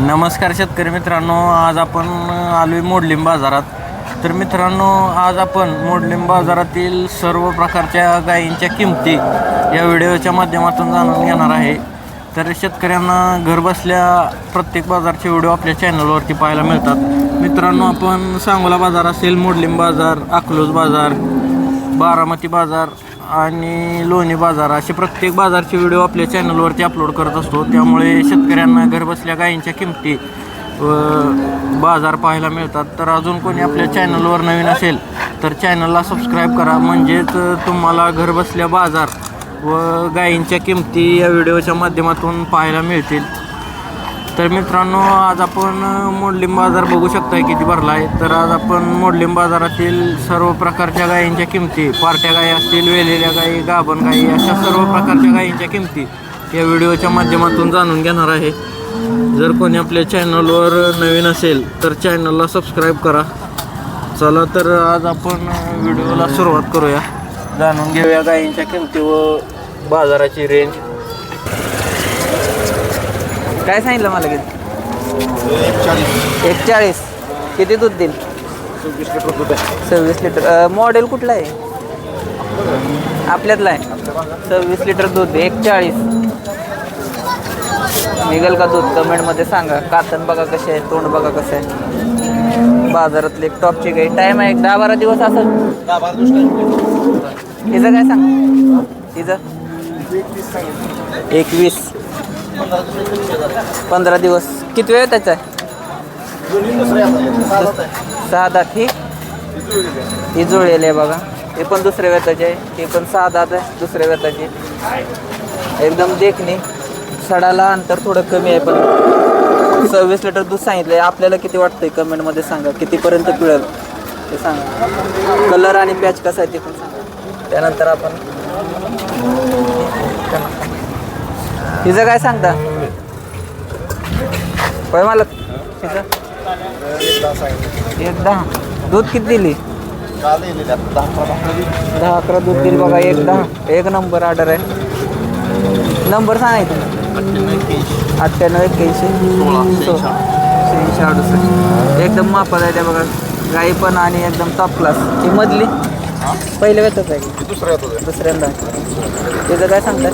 नमस्कार शेतकरी मित्रांनो आज आपण आलो आहे मोडलिंब बाजारात. तर मित्रांनो आज आपण मोडलिंब बाजारातील सर्व प्रकारच्या गायींच्या किमती या व्हिडिओच्या माध्यमातून जाणून घेणार आहे. तर शेतकऱ्यांना घरबसल्या प्रत्येक बाजारचे व्हिडिओ आपल्या चॅनलवरती पाहायला मिळतात. मित्रांनो आपण सांगोला बाजार असेल मोडलिंब बाजार अकलूज बाजार बारामती बाजार आणि लोणी बाजार असे प्रत्येक बाजारचे व्हिडिओ आपल्या चॅनलवरती अपलोड करत असतो. त्यामुळे शेतकऱ्यांना घरबसल्या गायींच्या किमती व बाजार पाहायला मिळतात. तर अजून कोणी आपल्या चॅनलवर नवीन असेल तर चॅनलला सबस्क्राईब करा. म्हणजेच तुम्हाला घरबसल्या बाजार व गायींच्या किमती या व्हिडिओच्या माध्यमातून पाहायला मिळतील. तर मित्रांनो आज आपण मोडलिंब बाजार बघू शकताय किती भरला आहे तर आज आपण मोडलिंब बाजारातील सर्व प्रकारच्या गायींच्या किमती पार्ट्या गायी असतील वेलेल्या गायी गाभण गायी अशा सर्व प्रकारच्या गायींच्या किमती या व्हिडिओच्या माध्यमातून जाणून घेणार आहे. जर कोणी आपल्या चॅनलवर नवीन असेल तर चॅनलला सबस्क्राईब करा. चला तर आज आपण व्हिडिओला सुरुवात करूया. जाणून घेऊया गायींच्या किमती व बाजाराची रेंज काय सांगितलं मला किती एक चाळीस किती दूध देईल? सव्वीस लिटर. मॉडेल कुठलं आहे? आपल्यातला आहे. सव्वीस लिटर दूध एक चाळीस निघेल का दूध? कमेंटमध्ये सांगा. कातन बघा कसे आहे. तोंड बघा कसं आहे. बाजारातले एक टॉपची काही टाईम आहे. एक दहा बारा दिवस असं हिचं काय सांग? हिचं? एकवीस. पंधरा दिवस. किती वेळ त्याचा? आहे सहा दात ही? ही जुळलेली आहे बघा. हे पण दुसऱ्या वेताची आहे. हे पण सहा दात आहे दुसऱ्या वेताची एकदम देखणे. सडाला अंतर थोडं कमी आहे पण सव्वीस लिटर दूध सांगितलं आहे आपल्याला किती वाटतंय कमेंटमध्ये सांगा. कितीपर्यंत पिळेल ते सांगा. कलर आणि पॅच कसा आहे ते पण सांगा. त्यानंतर आपण तिचं काय सांगता? होय मला. तिचं एक दहा. दूध किती दिली? दहा अकरा दूध दिली बघा एक दहा. एक नंबर ऑर्डर आहे. नंबर सांगायचं अठ्ठ्याण्णव एक्क्याऐंशी. तीनशे अडुसष्ट. एकदम मापात आहे त्या बघा. गाई पण आणि एकदम टॉप क्लास ही मधली? पहिल्या वेतच आहे. दुसऱ्यांदा. त्याचं काय सांगतात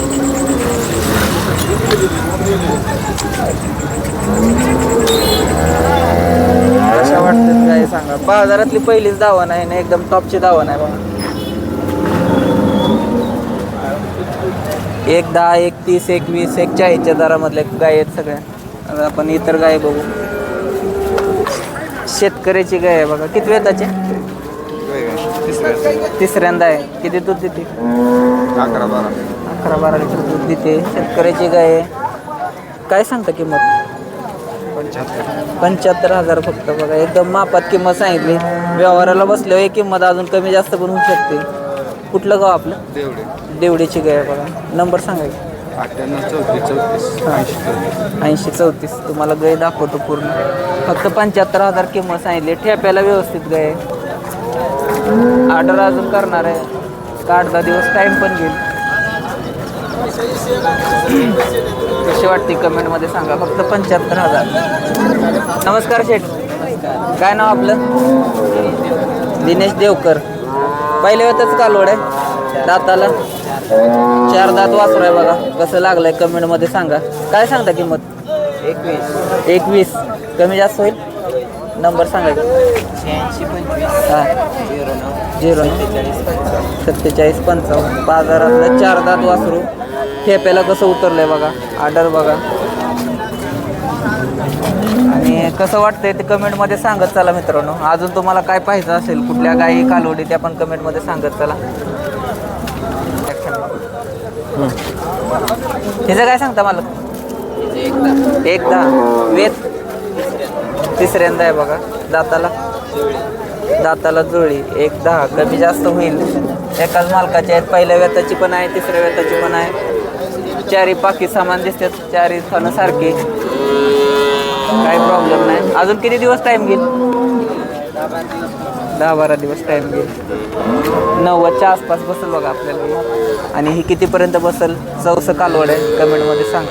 कशा वाटतात काय सांगा. बाजारातली पहिलीच दावा नाही ना एकदम टॉपची दावा नाही बघा. एक दहा एक तीस एकवीस एक चाळीसच्या दरामधल्या गाय आहेत सगळ्या. आपण इतर गाय बघू. शेतकऱ्याची गाय आहे बघा. किती वेताची? तिसऱ्यांदा आहे. किती दूध देते? अकरा बारा. अकरा बारा लिटर दूध देते. शेतकऱ्याची गाय आहे. काय सांगता किंमत? पंच्याहत्तर हजार फक्त बघा. एकदम मापात किंमत सांगितली. व्यवहाराला बसल्यावर ही किंमत अजून कमी जास्त पण होऊ शकते. कुठलं गाव आपलं? तेवढे देवडीची गाय आहे बघा. नंबर सांगायचं अठ्ठ्याण्णव चौतीस चौतीस ऐंशी चौतीस. ऐंशी चौतीस. तुम्हाला गाय दाखवतो पूर्ण. फक्त पंच्याहत्तर हजार किंमत सांगितली. ठेप्याला व्यवस्थित गाय ऑर्डर अजून करणार आहे. का आठ दहा दिवस टाईम पण घेईल. कशी वाटते कमेंटमध्ये सांगा फक्त पंच्याहत्तर हजार. नमस्कार शेठ. काय नाव आपलं? दिनेश देवकर. पहिल्या वेळेतच कालोड आहे दाताला. चार दात वासरू आहे बघा कसं लागलंय कमेंटमध्ये सांगा. काय सांगता किंमत? एकवीस. एकवीस. कमी जास्त होईल? नंबर सांगायचा हां. झिरो सत्तेचाळीस पंचावन्न. बाजारातलं चार दात वासरू. ठेप्याला कसं उतरलंय बघा ऑर्डर बघा. आणि कसं वाटतंय ते कमेंटमध्ये सांगत चला मित्रांनो. अजून तुम्हाला काय पाहिजे असेल कुठल्या गायी कालवडी त्या पण कमेंटमध्ये सांगत चला. हिचं काय सांगता मला एकदा. वेद. तिसऱ्यांदा आहे बघा. दाताला. दाताला जुळी. एक दहा कमी जास्त होईल. एकाच मालकाची आहेत. पहिल्या वेताची पण आहे तिसऱ्या वेताची पण आहे. चारी पाकी सामान दिसतात. चारी खाणं सारखी. काही प्रॉब्लेम नाही. अजून किती दिवस टाईम घेईल? दहा बारा दिवस टाईम घेईल. नव्वदच्या आसपास बसेल बघा आपल्याला. आणि ही कितीपर्यंत बसेल? चौसं कालवड आहे. कमेंटमध्ये सांगा.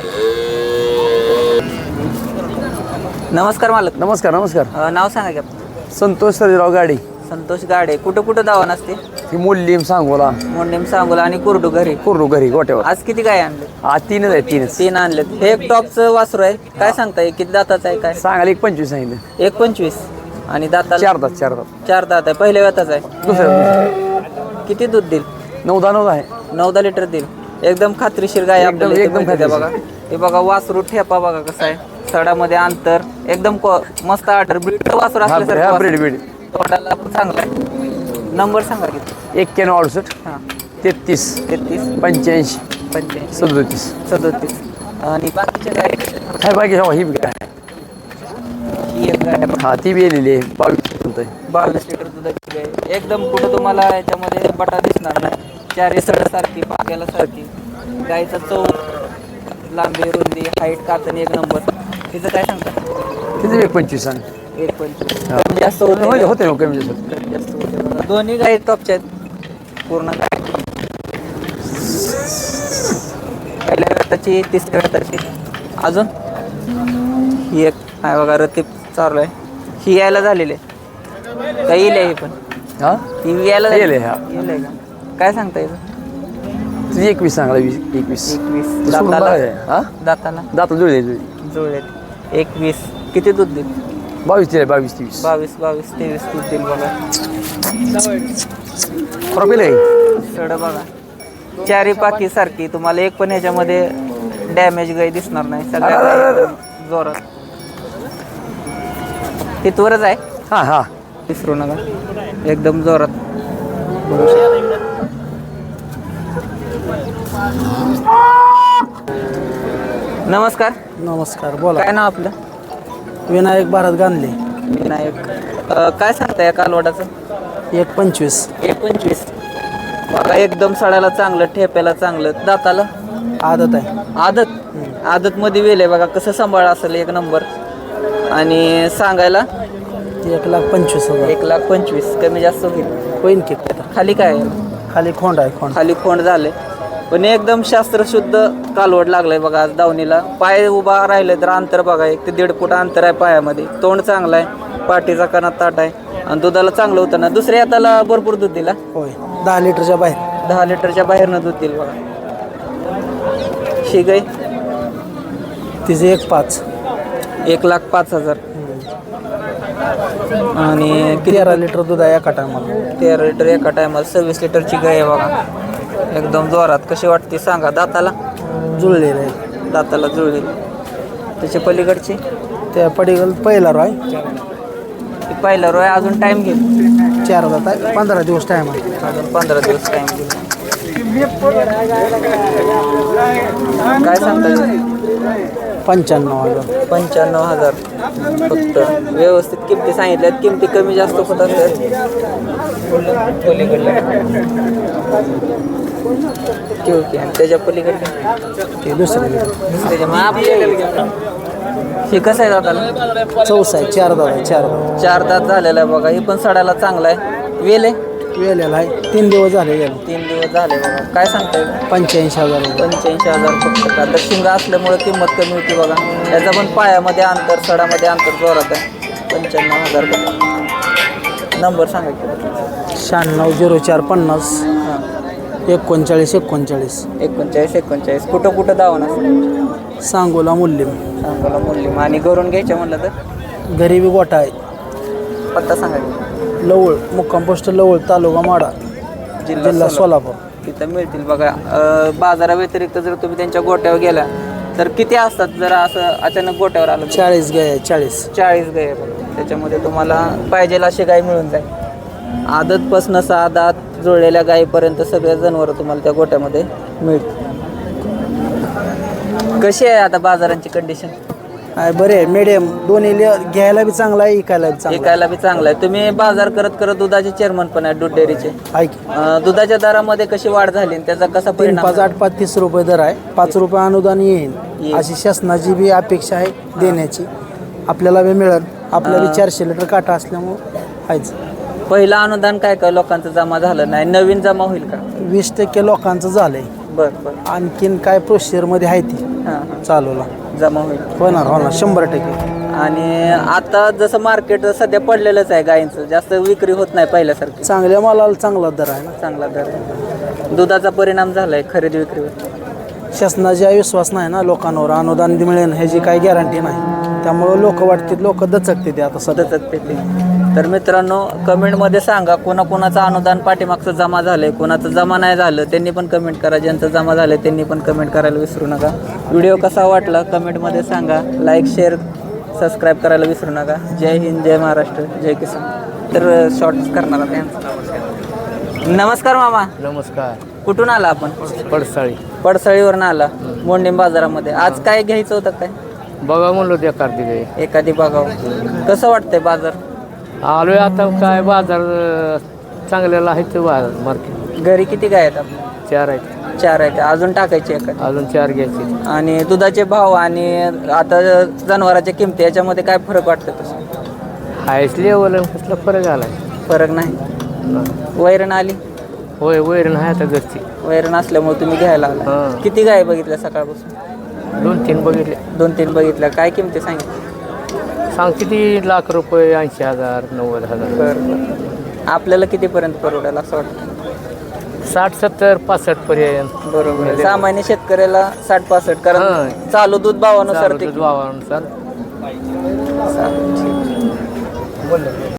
नमस्कार मालक. नमस्कार नमस्कार. अ, नाव सांगा की आपलं. संतोष सर्जेराव गाडी. संतोष गाडे. कुठं कुठं दावा नसते ही मोल्लीम सांगोला. मोंडेम सांगोला आणि कुर्डू घरी. कुर्डू घरी गोट्यावर. आज किती गाय आणले? हा तीनच आहे तीनच. तीन आणलेत. हे एक टॉपचं वासरू आहे. काय सांगताय? किती दाताचं आहे काय? सांगायला एक पंचवीस सांगितलं एक पंचवीस. आणि दाताला? चार तास चार तास चार दात आहे. पहिल्या व्यताच आहे. दुसऱ्या किती दूध देईल? नऊ दहा नऊ आहे. नऊ दहा लिटर देईल. एकदम खात्रीशीर गाय एकदम- आपल्याला इथे एकदम त्या बघा. हे बघा वासरू ठेपा बघा कसं आहे. सडामध्ये अंतर. एकदम को- मस्त आटर ब्रीड वासरू हा, असल्यासारखं हा, breed. तोंडाला चांगला आहे. नंबर सांगा किती एक्क्याण्णव अडुसष्ट हां. तेहतीस तेहतीस. पंच्याऐंशी पंच्याऐंशी. सदोतीस. सदोतीस. आणि बाकीच्या गाय काय बाकी हो ही बी काय ही एक आहे. हा ती बी येलेली आहे. बावीस बोलतोय बावीस लिटर दुधाची गाय एकदम कुठं तुम्हाला याच्यामध्ये बटा दिसणार नाही. चारी सारखी पाक्याला सारखी. गायचा चव लांबी रुंदी हाईट कातणी एक नंबर. तिचं काय सांगता? किती एक पंचवीस सांग. एक पंचवीस. हा. कमी जास्त होते होते ना कमी जास्त. कमी जास्त होते. दोन्ही गाय टॉपच्या आहेत पूर्ण गाय पहिल्या वेताची तिसऱ्या वेताची अजून? ही एक. आहे बघा रतीप चालू आहे ही यायला झालेली आहे. का येईल ही पण. हा? ही यायला आहे, हा. येईल का? काय सांगता येईल तुझी एकवीस सांगला वीस एकवीस. एकवीस. ते दाताला. हा. दाताला? दात जुळले जुळले. एकवीस. किती दूध देईल बावीस दिले बावीस तेवीस बावीस बावीस तेवीस दूध देईल बघा प्रॉफिल आहे सड बघा. चारी पाकी सारखी तुम्हाला एक पण ह्याच्यामध्ये डॅमेज गाई दिसणार नाही. सगळ्या जोरात. तिथवरच आहे. हा हा. विसरू नका. एकदम जोरात. नमस्कार. नमस्कार बोला. काय नाव आपलं? विनायक भारत गांधले विनायक. अं, काय सांगताय या कालवडाचं? एक पंचवीस. एक पंचवीस. बघा एकदम सडायला चांगलं ठेप्याला चांगलं. दाताला? आदत आहे. आदत? आदत मध्ये वेल आहे बघा कसं सांभाळ असेल एक नंबर. आणि सांगायला? एक लाख पंचवीस हजार. एक लाख पंचवीस. कमी जास्त होईल. होईन की. खाली काय आहे? खाली खोंड आहे खोंड. खाली खोंड झाले पण एकदम शास्त्रशुद्ध कालवड लागलाय बघा आज दावणीला. पाय उभा राहिले तर अंतर बघा एक ते दीड फूट अंतर आहे पायामध्ये. तोंड चांगला आहे पाठीचा कणात ताट आहे. आणि दुधाला चांगलं होतं ना. दुसऱ्या हाताला भरपूर दूध दिला. होय दहा लिटरच्या बाहेर. दहा लिटरच्या बाहेरनं दूध दिलं बघा. शिगाई? तिचे एक पाच. एक लाख पाच हजार. आणि तेरा लिटर दूध आहे एका टायमाला. तेरा लिटर एका टायमाला. सव्वीस लिटरची गाय आहे बघा. एकदम जोरात. कशी वाटते सांगा दाताला? जुळलेलं आहे दाताला जुळली. त्याच्या पलीकडची? त्या पडीगल पहिला रॉय. ती पहिला रोय अजून टाइम घेईल. चार आहे पंधरा दिवस टाइम आहे. अजून पंधरा दिवस टाइम घेईल. काय सांगता पंच्याण्णव हजार. पंच्याण्णव हजार. फक्त व्यवस्थित किमती सांगितल्यात. किमती कमी जास्त होत असतात. पलीकडल्या. Okay okay. आणि त्याच्या पलीकडल्या ते दुसरे मग आपल्या हे कसं आहे दादाला? चौस आहे चार आहे चार दात चार दात झालेला आहे बघा. हे पण सडायला चांगला आहे. वेल आहे? वेलेला आहे. तीन दिवस झाले गेले तीन दिवस झाले बघा. काय सांगताय? पंच्याऐंशी हजार रुपये पंच्याऐंशी हजार फक्त. का तर शिंगा असल्यामुळे किंमत कमी होती बघा. त्याचा पण पायामध्ये अंतर सडामध्ये अंतर जोरात आहे. पंच्याण्णव हजार नंबर सांगा की. शहाण्णव झिरो चार पन्नास. हां. एकोणचाळीस एकोणचाळीस. एकोणचाळीस एकोणचाळीस. कुठं कुठं ना सांगोला मूल्यम सांगोला मूल्य आणि घरून घ्यायचं म्हणलं तर? गरीबी गोठा आहे. पत्ता सांगा की. लवळ मुक्काम पोस्ट लवळ तालुका माडा. जिल्हा सोलापूर. तिथं मिळतील बघा. अं, बाजाराव्यतिरिक्त जर तुम्ही त्यांच्या गोट्यावर गेला तर किती असतात? जर असं अचानक गोट्यावर आलं तर? चाळीस गाय चाळीस. चाळीस गाय आहे बघा. त्याच्यामध्ये तुम्हाला पाहिजेल अशी गाय मिळून जाईल. आदतपासनं सहा दात जुळलेल्या गायीपर्यंत सगळे जनावर तुम्हाला त्या गोट्यामध्ये मिळतील. कशी आहे आता बाजारांची कंडिशन बरे आहे. मिडियम दोन्ही घ्यायला बी चांगला आहे इकायला बी चांगला बी चांगलं आहे. तुम्ही बाजार करत करत दुधाचे चेअरमन पण आहे दूध डेअरीचे. दुधाच्या दरामध्ये कशी वाढ झाली त्याचा कसा परिणाम पाच आठ पाच तीस रुपये दर आहे. पाच रुपये अनुदान येईल. अशी शासनाची बी अपेक्षा आहे देण्याची. आपल्याला बी मिळेल. आपल्या बी चारशे लिटर काटा असल्यामुळं आहेच. पहिलं अनुदान काय काय लोकांचं जमा झालं नाही? नवीन जमा होईल का? वीस टक्के लोकांचं झालंय. बरं बरं. आणखीन काय प्रोसिजरमध्ये आहे ती? हां हां. चालूला. जमा होईल. होणार होणार. शंभर टक्के. आणि आता जसं मार्केट सध्या पडलेलंच आहे गायींचं जास्त विक्री होत नाही पहिल्यासारखी. चांगल्या मालाला चांगला दर आहे ना? चांगला दर आहे. दुधाचा परिणाम झालाय खरेदी विक्रीवर. शासनाचा विश्वास नाही ना लोकांवर अनुदान मिळेल ह्याची काही गॅरंटी नाही. त्यामुळं लोक वाटतात लोक दचकते ते आता सध्या. सतत ते ते. तर मित्रांनो कमेंटमध्ये सांगा कोणाकोणाचं अनुदान पाठीमागचं जमा झालंय कोणाचं जमा नाही झालं त्यांनी पण कमेंट करा. ज्यांचं जमा झालं त्यांनी पण कमेंट करायला विसरू नका. व्हिडिओ कसा वाटला कमेंटमध्ये सांगा. लाईक शेअर सबस्क्राईब करायला विसरू नका. जय हिंद जय महाराष्ट्र जय किसान. तर शॉर्ट्स करणार आता. नमस्कार मामा. नमस्कार. कुठून आला आपण? पडसाळी. पडसळीवरून आला मोंडीम बाजारामध्ये. आज काय घ्यायचं होतं काय? बघा म्हणलो कार्तिक एखादी बघावं. कसं वाटतंय बाजार? आलोय आता काय बाजार चांगल्याला आहे ते बाजार मार्केट घरी किती गाय आहेत आपल्या चार आहेत. चार आहेत. अजून टाकायचे एखादी अजून चार घ्यायचे. आणि दुधाचे भाव आणि आता जनावरांच्या किमती याच्यामध्ये काय फरक वाटतं तसं? हायस लेवल कसला फरक आलाय? फरक नाही. वैरण आली? होय वैर नाही आता घरची. वैरण असल्यामुळे तुम्ही घ्यायला आला हां. किती गाय बघितल्या सकाळपासून? दोन तीन बघितले. दोन तीन बघितल्या. काय किमती सांगितली सांग किती लाख रुपये ऐंशी हजार नव्वद हजार? बरं बरं. आपल्याला कितीपर्यंत परवडेल असं वाटतं? साठ सत्तर पासष्ट पर्यंत. बरोबर. सामान्य शेतकऱ्याला साठ पासष्ट कारण हां. चालू दूध भावानुसार ते भावानुसार. चालेल.